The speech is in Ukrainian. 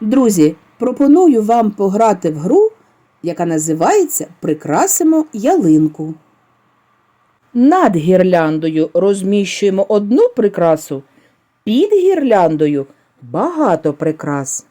Друзі, пропоную вам пограти в гру, яка називається Прикрасимо ялинку. Над гірляндою розміщуємо одну прикрасу, під гірляндою багато прикрас.